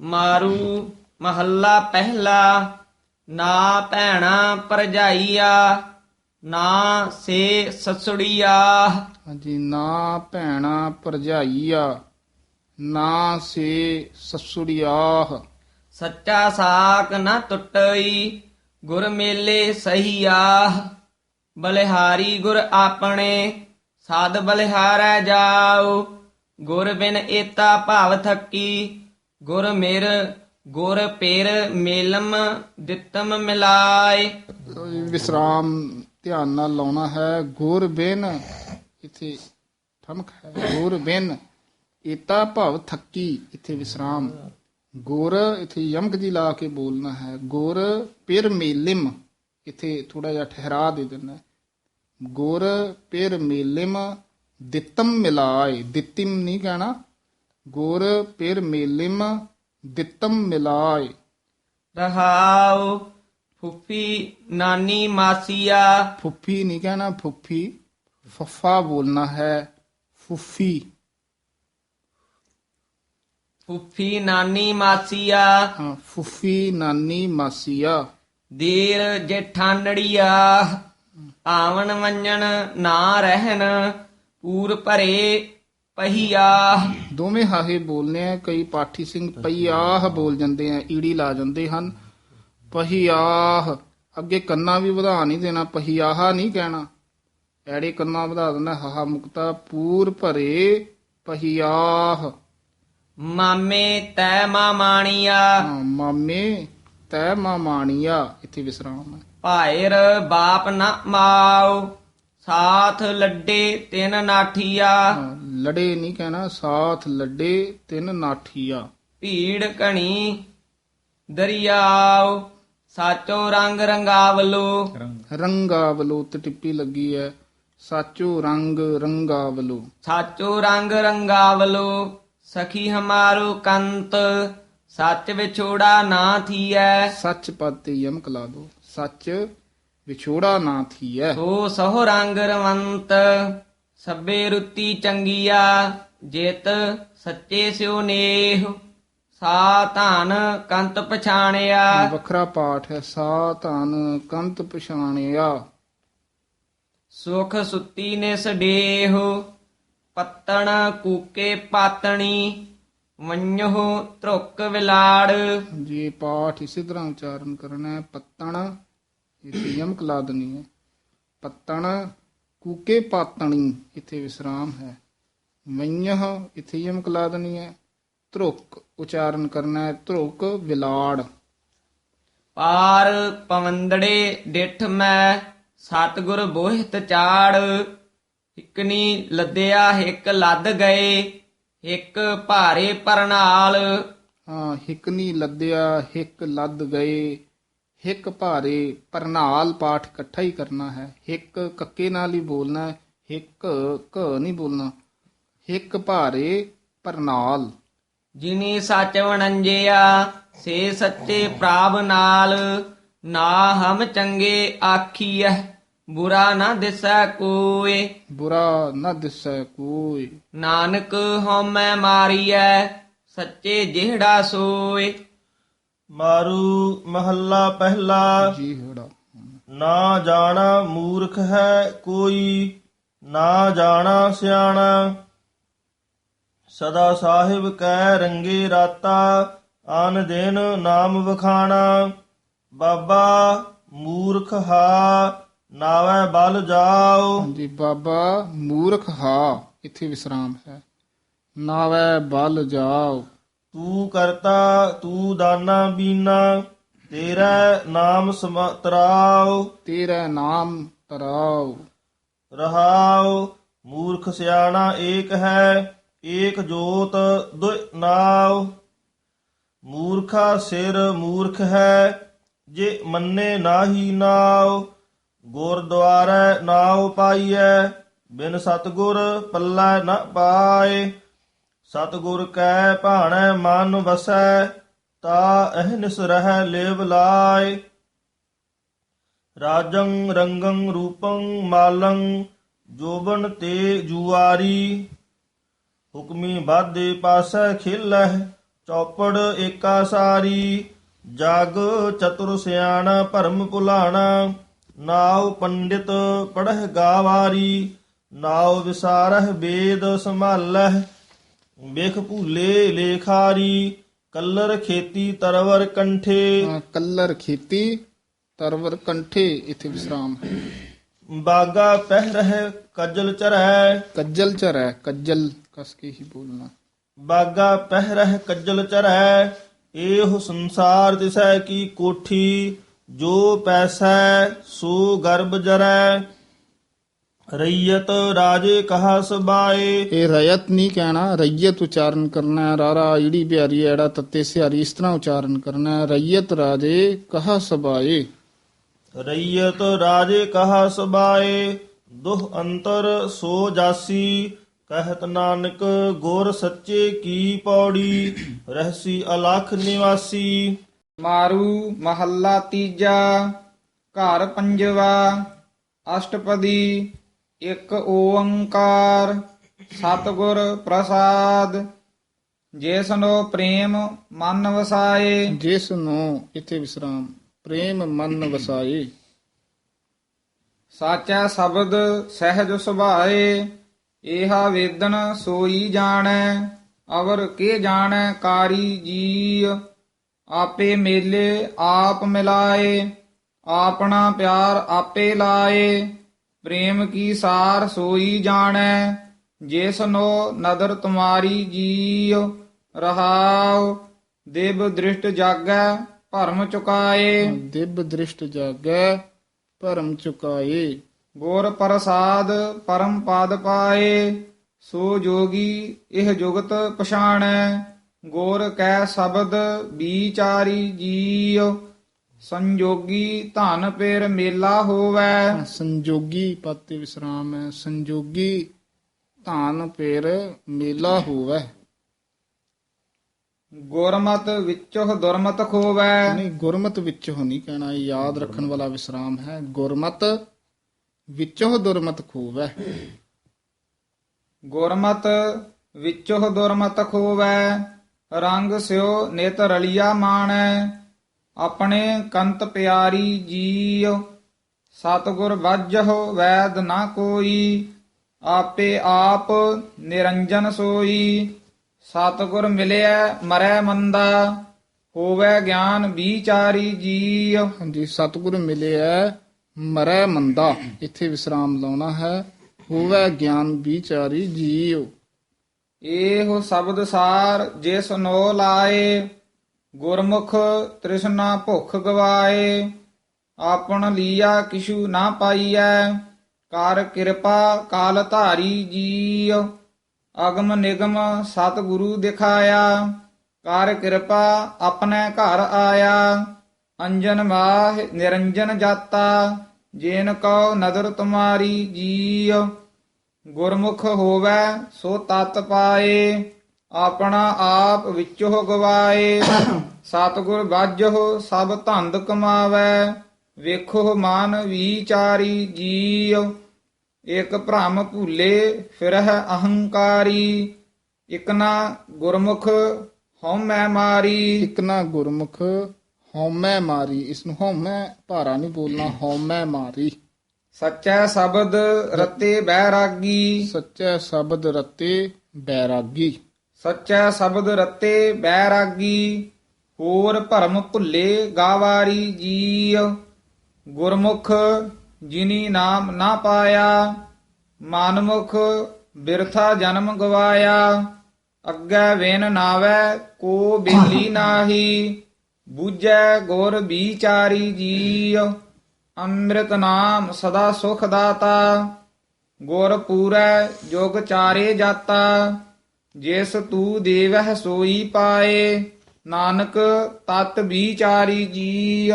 ਮਾਰੂ ਮਹੱਲਾ ਪਹਿਲਾ ਨਾ ਭੈਣਾ ਪਰਜਾਈਆ ਨਾ ਸੇ ਸਸੁੜੀਆ। ਹਾਂਜੀ ਨਾ ਭੈਣਾ ਭਰਜਾਈਆ ਨਾ ਸੇ ਸਸੁੜਿਆਹ ਸੱਚਾ ਸਾਕ ਨਾ ਟੁੱਟਈ ਗੁਰ ਮੇਲੇ ਸਹੀਆ। ਬਲਿਹਾਰੀ ਗੁਰ ਆਪਣੇ ਸਾਧ ਬਲਿਹਾਰੈ ਜਾਉ ਗੁਰ ਬਿਨ ਏਤਾ ਭਾਵ ਥੱਕੀ ਗੁਰ ਮਿਰ, ਗੁਰ ਪੇਰ, ਮੇਲਮ, ਦਿੱਤਮ ਮਿਲਾਏ। ਵਿਸਰਾਮ ਧਿਆਨ ਨਾਲ ਲਾਉਣਾ ਹੈ। ਗੁਰ ਬਿਨ ਇਥੇ ਠਮਕ ਹੈ। ਗੁਰ ਬਿਨ ਏਤਾ ਭਵ ਥੱਕੀ, ਇਥੇ ਵਿਸਰਾਮ। ਗੁਰ ਇਥੇ ਯਮਕ ਜੀ ਲਾ ਕੇ ਬੋਲਣਾ ਹੈ। ਗੁਰ ਪਿਰ ਮੇਲਿਮ, ਇੱਥੇ ਥੋੜਾ ਜਿਹਾ ਠਹਿਰਾ ਦੇ ਦੇਣਾ ਹੈ। ਗੁਰ ਪਿਰ ਮੇਲਿਮ, ਦਿੱਤਮ ਮਿਲਾਏ। ਦਿੱਤਿਮ ਨਹੀਂ ਕਹਿਣਾ ਗੁਰ ਪਿਰ ਮੇਲਿਮ ਦਿੱਤਮ ਮਿਲਾਏ। ਰਹਾਉ ਫੁੱਫੀ ਨਾਨੀ ਮਾਸੀਆ। ਫੁੱਫੀ ਨਹੀਂ ਕਹਿਣਾ ਫੁੱਫੀ। ਫੱਫਾ ਬੋਲਣਾ ਹੈ ਫੁੱਫੀ। ਫੁੱਫੀ ਨਾਨੀ ਮਾਸੀਆ। ਹਾਂ ਫੁੱਫੀ ਨਾਨੀ ਮਾਸੀਆ। ਦੇਰ ਜੇਠਾਨੜੀਆ ਆਵਣ ਮੰਨਣ ਨਾ ਰਹਿਣ ਪੂਰ ਭਰੇ ਪਹੀਆ। ਦੋਵੇਂ ਹਾਹੇ ਬੋਲਨੇ ਆ ਕਈ ਪਾਠੀ ਸਿੰਘ ਪਈਆਹ ਬੋਲ ਜਾਂਦੇ ਆ ਈੜੀ ਲਾ ਜਾਂਦੇ ਹਨ। ਪਹੀਆਹ ਅੱਗੇ ਕੰਨਾ ਵੀ ਵਧਾ ਨਹੀਂ ਦੇਣਾ ਪਹੀਆਹ ਨਹੀਂ ਕਹਿਣਾ। ਐੜੇ ਕੰਨਾ ਵਧਾ ਦੇਣਾ ਹਾਹਾ ਮੁਕਤਾ ਪੂਰ ਭਰੇ ਪਹੀਆਹ। ਮਾਮੇ ਤੈ ਮਾਮਾਣੀਆ ਹਾਂ, ਮਾਮੇ ਤੈ ਮਾਮਾਣੀਆ ਇੱਥੇ ਵਿਸਰਾਮ ਹੈ। ਭਾਇਰ ਬਾਪ ਨਾ ਮਾਉ ਸਾਥ ਲੱਡੇ ਤਿੰਨ ਨਾਠੀਆ। ਲੜੇ ਨਹੀਂ ਕਹਿਣਾ ਸਾਥ ਲੱਡੇ ਤਿੰਨ ਨਾਠੀਆ। ਭੀੜ ਕਣੀ ਦਰਿਆਉ ਸਾਚੋ ਰੰਗ ਰੰਗਾਵਲੋ। ਰੰਗਾਵਲੋ ਤੇ ਟਿੱਪੀ ਲੱਗੀ ਹੈ ਸਾਚੋ ਰੰਗ ਰੰਗਾਵਲੋ। ਸਾਚੋ ਰੰਗ ਰੰਗਾਵਲੋ ਸਖੀ ਹਮਾਰੋ ਕੰਤ ਸੱਚ ਵਿਛੋੜਾ ਨਾ ਥੀਐ। ਸੱਚ ਪਦ ਤੇ ਯਮਕ ਲਾ ਦੋ ਸੱਚ ਵਿਛੋੜਾ ਨਾ ਥੀਐ। ਸੋ ਸਹੁ ਰੰਗ ਰਵੰਤ ਸਭੇ ਰੁੱਤੀ ਚੰਗੀਆ ਜਿਤ ਸੱਚੇ ਸਿਉ ਨੇਹ ਸਾ ਧਨ ਕੰਤ ਪਛਾਣਿਆ। ਵੱਖਰਾ ਪਾਠ ਹੈ ਸਾ ਧਨ ਕੰਤ ਪਛਾਣਿਆ। ਸੁਖ ਸੁੱਤੀ ਨੇ ਸਡੇਹ ਪੱਤਣ ਕੂਕੇ ਪਾਤਣੀ ਵੰਨਹੁ ਧਰੁਕ ਵਿਲਾੜ। ਜੀ ਪਾਠ ਇਸੇ ਤਰ੍ਹਾਂ ਉਚਾਰਨ ਕਰਨਾ ਹੈ ਪੱਤਣ ਇੱਥੇ ਯਮਕ ਲਾ ਹੈ। ਪੱਤਣ ਕੂਕੇ ਪਾਤਣੀ ਇੱਥੇ ਵਿਸਰਾਮ ਹੈ। ਵਈਹ ਇੱਥੇ ਯਮਕ ਲਾ ਹੈ। ਧਰੁਕ ਉਚਾਰਨ ਕਰਨਾ ਹੈ। ਧਰੁਕ ਵਿਲਾੜ। ਪਾਰ ਪਵੰਦੜੇ ਡਿਠ ਮੈਂ ਸਤਗੁਰ ਬੋਹਿਤ ਚਾੜ। ਇਕਨੀ ਲੱਦਿਆ ਹਿੱਕ ਲੱਦ ਗਏ ਇੱਕ ਭਾਰੇ ਪਰਨਾਲ। ਹਾਂ ਹਿਕਨੀ ਲੱਦਿਆ ਹਿੱਕ ਲੱਦ ਗਏ। ਹਿੱਕ ਭਾਰੇ ਪਰਨਾਲ ਪਾਠ ਇਕੱਠਾ ਹੀ ਕਰਨਾ ਹੈ। ਹਿੱਕ ਕੱਕੇ ਨਾਲ ਹੀ ਬੋਲਣਾ ਹੈ ਹਿੱਕ ਕ ਨਹੀਂ ਬੋਲਣਾ। ਹਿੱਕ ਭਾਰੇ ਪਰਨਾਲ। ਜਿਨੀ ਸੱਚ ਵਣੰਜਿਆ ਸੇ ਸੱਚੇ ਪ੍ਰਾਪ ਨਾਲ ਨਾ ਹਮ ਚੰਗੇ ਆਖੀਐ ਬੁਰਾ ਨਾ ਦਿਸੈ ਕੋਏ। ਬੁਰਾ ਨਾ ਦਿਸੈ ਕੋਈ ਨਾਨਕ ਹਉਮੈ ਮਾਰੀਐ ਸੱਚੇ ਜਿਹੜਾ ਸੋਏ। ਮਾਰੂ ਮਹੱਲਾ ਪਹਿਲਾ। ਜੀ ਹੜਾ। ਨਾ ਜਾਣਾ ਮੂਰਖ ਹੈ ਕੋਈ ਨਾ ਜਾਣਾ ਸਿਆਣਾ। ਸਦਾ ਸਾਹਿਬ ਕੈ ਰੰਗੇ ਰਾਤਾ ਆਨ ਦਿਨ ਨਾਮ ਵਖਾਣਾ। ਬਾਬਾ ਮੂਰਖ ਹਾ ਨਾਵੈ ਬਲ ਜਾਓ। ਹਾਂਜੀ ਬਾਬਾ ਮੂਰਖ ਹਾ ਇੱਥੇ ਵਿਸਰਾਮ ਹੈ। ਨਾਵੈ ਬਲ ਜਾਓ। ਤੂੰ ਕਰਤਾ ਤੂੰ ਦਾਨਾ ਬੀਨਾ ਤੇਰਾ ਨਾਮ ਸਮਤਰਾਓ ਤੇਰਾ ਨਾਮ ਤਰਾਉ। ਰਹਾਉ ਮੂਰਖ ਸਿਆਣਾ ਏਕ ਹੈ ਏਕ ਜੋਤ ਦੁਇ ਨਾਉ। ਮੂਰਖਾ ਸਿਰ ਮੂਰਖ ਹੈ ਜੇ ਮੰਨੇ ਨਾਹੀ ਨਾਉ। ਗੁਰਦੁਆਰੇ ਨਾਉ ਪਾਈਐ ਬਿਨ ਸਤਗੁਰ ਪੱਲੇ ਨ ਪਾਏ। ਸਤਗੁਰ ਕੈ ਭਾਣੈ ਮਨ ਵਸੈ, ਤਾ ਅਹਨਿਸ ਰਹਿ ਲੇਵ ਲਾਏ ਰਾਜੰ ਰੰਗੰ ਰੂਪੰ ਮਾਲੰ, ਜੋਬਨ ਤੇ ਜੁਆਰੀ। ਹੁਕਮੀ ਬਾਦੇ ਪਾਸੈ ਖੇਲਹਿ ਚੌਪੜ ਏਕਾ ਸਾਰੀ। ਜਗ ਚਤੁਰ ਸਿਆਣਾ ਭਰਮ ਭੁਲਾਣਾ ਨਾਉ ਪੰਡਿਤ ਪੜ੍ਹ ਗਾਵਾਰੀ। ਨਾਉ ਵਿਸਾਰਹ ਵੇਦ ਸੰਭਾਲਹਿ ਵੇਖ ਭੂਲੇ ਲੇਖਾਰੀ ਕੱਲਰ ਖੇਤੀ ਤਰਵਰ ਕੰਠੇ। ਕੱਲਰ ਖੇਤੀ ਤਰਵਰ ਕੰਠੇ ਇੱਥੇ ਵਿਸਰਾਮ ਹੈ। ਬਾਗਾ ਪਹਿ ਰਹਿ ਕਜਲ ਚਰੈ। ਕੱਜਲ ਚਰੈ ਕੱਜਲ ਕਸ ਕੇ ਹੀ ਬੋਲਣਾ। ਬਾਗਾ ਪਹਿ ਰਹਿ ਕਜਲ ਚਰੈ। ਇਹੋ ਸੰਸਾਰ ਦਿਸੈ ਕੀ ਕੋਠੀ ਜੋ ਪੈਸੈ ਸੋ ਗਰਬ ਜਰੈ। ਰਈਅਤ ਰਾਜੇ ਕਹਾ ਸਬਾਏ। ਇਹ ਰਯਤ ਨਹੀਂ ਕਹਿਣਾ ਰਈਅਤ ਉਚਾਰਨ ਕਰਨਾ ਹੈ। ਰਾਰਾ ਈੜੀ ਬਿਹਾਰੀ ਐੜਾ ਤੱਤੇ ਸਿਹਾਰੀ ਇਸ ਤਰ੍ਹਾਂ ਉਚਾਰਨ ਕਰਨਾ ਹੈ। ਰਈਅਤ ਰਾਜੇ ਕਹਾ ਸਬਾਏ। ਰਈਅਤ ਰਾਜੇ ਕਹਾ ਸਬਾਏ ਦੁਹ ਅੰਤਰ ਸੋ ਜਾਸੀ ਕਹਿਤ ਨਾਨਕ ਗੁਰ ਸੱਚੇ ਕੀ ਪੌੜੀ ਰਹਿਸੀ ਅਲਖ ਨਿਵਾਸੀ। ਮਾਰੂ ਮਹੱਲਾ ਤੀਜਾ ਘਰ ਪੰਜਵਾ ਅਸ਼ਟਪਦੀ ਇੱਕ ਓੰਕਾਰ ਸਤਿਗੁਰ ਪ੍ਰਸਾਦ ਜਿਸਨੋ ਪ੍ਰੇਮ ਮਨ ਵਸਾਏ। ਜਿਸ ਨੂੰ ਇੱਥੇ ਵਿਸਰਾਮ। ਪ੍ਰੇਮ ਮਨ ਵਸਾਏ। ਸਾਚਾ ਸ਼ਬਦ ਸਹਿਜ ਸੁਭਾਏ ਏਹਾ ਵੇਦਨ ਸੋਈ ਜਾਣੈ ਅਵਰ ਕੇ ਜਾਣੈ ਕਾਰੀ ਜੀ ਆਪੇ ਮੇਲੇ ਆਪ ਮਿਲਾਏ ਆਪਣਾ ਪਿਆਰ ਆਪੇ ਲਾਏ। ਪ੍ਰੇਮ ਕੀ ਸਾਰ ਸੋਈ ਜਾਣੈ ਜਿਸਨੋ ਨਦਰ ਤੁਮਾਰੀ ਜੀਉ ਰਹਾਉ ਦੇਵ ਦ੍ਰਿਸ਼ਟ ਜਾਗੈ ਭਰਮ ਚੁਕਾਏ। ਦਿਬ ਦ੍ਰਿਸ਼ਟ ਜਾਗੈ ਭਰਮ ਚੁਕਾਏ। ਗੁਰ ਪ੍ਰਸਾਦ ਪਰਮ ਪਦ ਪਾਏ ਸੋ ਜੋਗੀ ਇਹ ਜੁਗਤ ਪਛਾਣੈ। ਗੁਰ ਕੈ ਸ਼ਬਦ ਵਿਚਾਰੀ ਜੀਉ ਸੰਜੋਗੀ ਧਨ ਪੇਰ ਮੇਲਾ ਹੋਵੈ। ਸੰਜੋਗੀ ਪਤੇ ਵਿਸਰਾਮ ਹੈ। ਸੰਜੋਗੀ ਧਾਨ ਪੇਰ ਮੇਲਾ ਹੋਵੇ। ਗੁਰਮਤ ਵਿੱਚੋਂ ਦੁਰਮਤ ਖੋਵੈ। ਨਹੀਂ ਗੁਰਮਤ ਵਿੱਚੋਂ ਨਹੀਂ ਕਹਿਣਾ ਯਾਦ ਰੱਖਣ ਵਾਲਾ ਵਿਸਰਾਮ ਹੈ। ਗੁਰਮਤ ਵਿੱਚੋਂ ਦੁਰਮਤ ਖੋਵੇ। ਗੁਰਮਤ ਵਿੱਚੋਂ ਦੁਰਮਤ ਖੋਵੈ। ਰੰਗ ਸਿਓ ਨਿਤ ਰਲਿਆ ਮਾਣੈ। ਆਪਣੇ ਕੰਤ ਪਿਆਰੀ ਜੀਉ ਸਤਿਗੁਰ ਵਾਜਹੁ ਵੈਦ ਨਾ ਕੋਈ ਆਪੇ ਆਪ ਨਿਰੰਜਨ ਸੋਈ। ਸਤਿਗੁਰ ਮਿਲਿਆ ਮਰੈ ਮੰਦਾ ਹੋਵੇ ਗਿਆਨ ਵਿਚਾਰੀ ਜੀਉ। ਹਾਂਜੀ ਸਤਿਗੁਰ ਮਿਲਿਆ ਮਰੈ ਮੰਦਾ ਇੱਥੇ ਵਿਸਰਾਮ ਲਾਉਣਾ ਹੈ ਹੋਵੇ ਗਿਆਨ ਵਿਚਾਰੀ ਜੀਉ। ਇਹੋ ਸ਼ਬਦ ਸਾਰ ਜਿਸ ਨੋ ਲਾਏ ਗੁਰਮੁਖ ਤ੍ਰਿਸ਼ਨਾ ਭੁਖ ਗਵਾਏ, ਆਪਣ ਲੀਆ ਕਿਛੂ ਨਾ ਪਾਈਐ, ਕਰ ਕਿਰਪਾ ਕਾਲ ਧਾਰੀ ਜੀਉ, ਅਗਮ ਨਿਗਮ ਸਤਿਗੁਰੂ ਦਿਖਾਇਆ, ਕਰ ਕਿਰਪਾ ਆਪਣੇ ਘਰ ਆਇਆ, ਅੰਜਨ ਮਾਹ ਨਿਰੰਜਨ ਜਾਤਾ, ਜੇਨ ਕਉ ਨਦਰ ਤੁਮਾਰੀ ਜੀਉ, ਗੁਰਮੁਖ ਹੋਵੇ ਸੋ ਤਤ ਪਾਏ। ਆਪਣਾ ਆਪ ਵਿੱਚੋਂ ਗਵਾਏ। ਸਤਿਗੁਰ ਬਾਝੋ ਸਭ ਧੰਦ ਕਮਾਵੇ। ਵੇਖੋ ਮਨ ਵਿਚਾਰੀ ਜੀਉ। ਇਕ ਭ੍ਰਮ ਭੂਲੇ ਫਿਰਹਿ ਅਹੰਕਾਰੀ। ਇਕ ਨਾ ਗੁਰਮੁਖ ਹਉਮੈ ਮਾਰੀ। ਇਕ ਨਾ ਗੁਰਮੁਖ ਹਉਮੈ ਮਾਰੀ। ਇਸ ਨੂੰ ਹਉਮੈ ਭਾਰਾ ਨਹੀਂ ਬੋਲਣਾ ਹਉਮੈ ਮਾਰੀ। ਸੱਚਾ ਸ਼ਬਦ ਰਤੇ ਬੈਰਾਗੀ। ਸੱਚਾ ਸ਼ਬਦ ਰਤੇ ਬੈਰਾਗੀ। ਸੱਚਾ ਸ਼ਬਦ ਰਤੇ ਬੈਰਾਗੀ, ਹੋਰ ਭਰਮ ਭੁੱਲੇ ਗਾਵਾਰੀ ਜੀਉ ਗੁਰਮੁਖ ਜਿਨੀ ਨਾਮ ਨਾ ਪਾਇਆ, ਮਨਮੁਖ ਬਿਰਥਾ ਜਨਮ ਗਵਾਇਆ। ਅੱਗੇ ਵੇਨ ਨਾਵੇ ਕੋ ਬੇਲੀ ਨਾਹੀ, ਬੂਝੈ ਗੁਰ ਵਿਚਾਰੀ ਜੀਉ ਅੰਮ੍ਰਿਤ ਨਾਮ ਸਦਾ ਸੁਖ ਦਾਤਾ, ਗੁਰ ਪੂਰੈ ਜੁਗ ਚਾਰੇ ਜਾਤਾ। ਜਿਸ ਤੂ ਦੇਵਹਿ ਸੋਈ ਪਾਏ ਨਾਨਕ ਤਤ ਵਿਚਾਰੀ ਜੀ